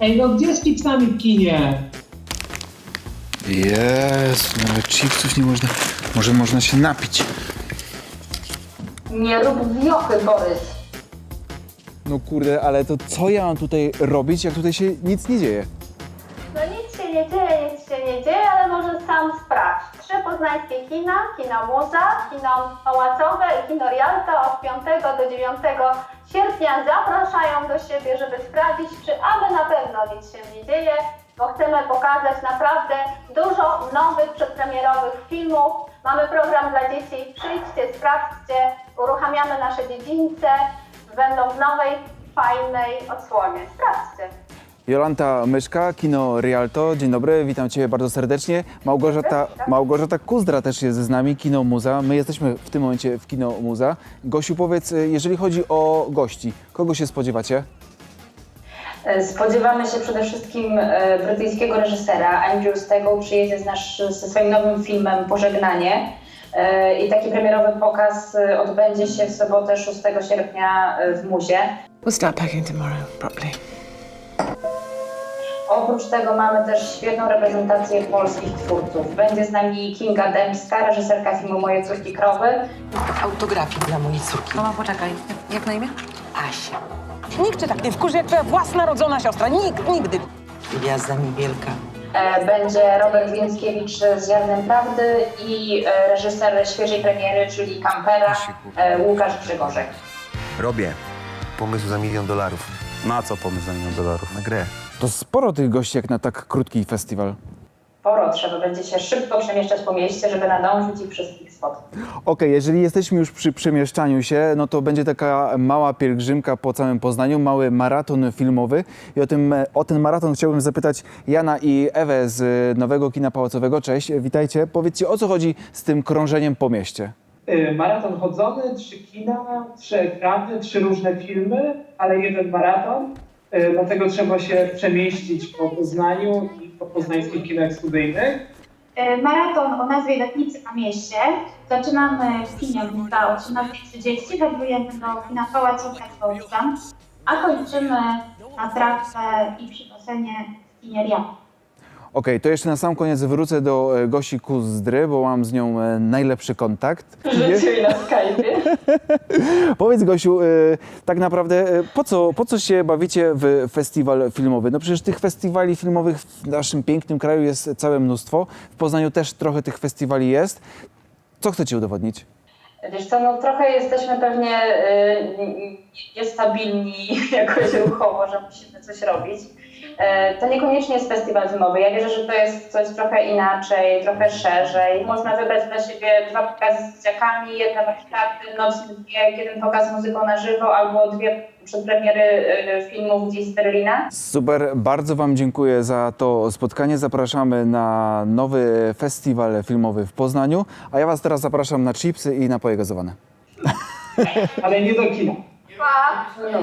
Ej, no gdzie z chipsami w kinie? Jezu, nawet chipsów nie można. Może można się napić. Nie rób wiochy, Borys. No kurde, ale to co ja mam tutaj robić, jak tutaj się nic nie dzieje? No nic się nie dzieje, nic się nie dzieje, ale może sam sprawdź. Poznańskie kina, kino Muza, kino Pałacowe i kino Rialto od 5 do 9 sierpnia zapraszają do siebie, żeby sprawdzić, czy aby na pewno nic się nie dzieje, bo chcemy pokazać naprawdę dużo nowych, przedpremierowych filmów. Mamy program dla dzieci, przyjdźcie, sprawdźcie, uruchamiamy nasze dziedzińce, będą w nowej, fajnej odsłonie. Sprawdźcie. Jolanta Myszka, Kino Rialto. Dzień dobry, witam Cię bardzo serdecznie. Małgorzata. Małgorzata Kuzdra też jest z nami, Kino Muza. My jesteśmy w tym momencie w Kino Muza. Gosiu, powiedz, y, jeżeli chodzi o gości, kogo się spodziewacie? E, Spodziewamy się przede wszystkim e, brytyjskiego reżysera. Andrew Stegall przyjedzie z nasz, ze swoim nowym filmem Pożegnanie. E, I taki premierowy pokaz odbędzie się w sobotę 6 sierpnia w Muzie. We'll start packing tomorrow, properly. Oprócz tego mamy też świetną reprezentację polskich twórców. Będzie z nami Kinga Dębska, reżyserka filmu Moje córki krowy. Autografii dla mojej córki. Mama, poczekaj. Jak na imię? Asia. Nikt cię tak nie wkurzy jak twoja własna rodzona siostra. Nikt, nigdy. Gwiazda mi wielka. E, Będzie Robert Więckiewicz z Ziarnem Prawdy i e, reżyser świeżej premiery, czyli Kampera, e, Łukasz Grzegorzek. Robię. Pomysł za milion dolarów. Na co pomysł za milion dolarów? Na grę. To sporo tych gości jak na tak krótki festiwal. Sporo trzeba będzie się szybko przemieszczać po mieście, żeby nadążyć i wszystkich spotkać. Okej, jeżeli jesteśmy już przy przemieszczaniu się, no to będzie taka mała pielgrzymka po całym Poznaniu, mały maraton filmowy. I o, tym, o ten maraton chciałbym zapytać Jana i Ewę z Nowego Kina Pałacowego. Cześć, witajcie. Powiedzcie, o co chodzi z tym krążeniem po mieście? Y, Maraton chodzony, trzy kina, trzy ekrany, trzy różne filmy, ale jeden maraton. Y, Dlatego trzeba się przemieścić po Poznaniu i po poznańskich kinach studyjnych. E, Maraton o nazwie Letnicy na mieście. Zaczynamy w kinie Muza o 13.30, wędrujemy do kina Pałacowego Muza, a kończymy na trawce i przy basenie w kinie. Okej, to jeszcze na sam koniec wrócę do e, Gosi Kuzdry, bo mam z nią e, najlepszy kontakt. Życie i na Skype'ie. Powiedz Gosiu, e, tak naprawdę e, po co, po co się bawicie w festiwal filmowy? No przecież tych festiwali filmowych w naszym pięknym kraju jest całe mnóstwo. W Poznaniu też trochę tych festiwali jest. Co chcecie udowodnić? Wiesz co, no trochę jesteśmy pewnie y, niestabilni jakoś ruchowo, że musimy coś robić. E, To niekoniecznie jest festiwal filmowy. Ja wierzę, że to jest coś trochę inaczej, trochę szerzej. Można wybrać dla siebie dwa pokazy z dzieciakami, jedne warsztaty, nocny bieg, jeden pokaz z muzyką na żywo albo dwie przedpremiery y, filmów gdzieś z Berlina. Super, bardzo Wam dziękuję za to spotkanie. Zapraszamy na nowy festiwal filmowy w Poznaniu, a ja Was teraz zapraszam na chipsy i napoje gazowane. Ale nie do kina. Pa! No.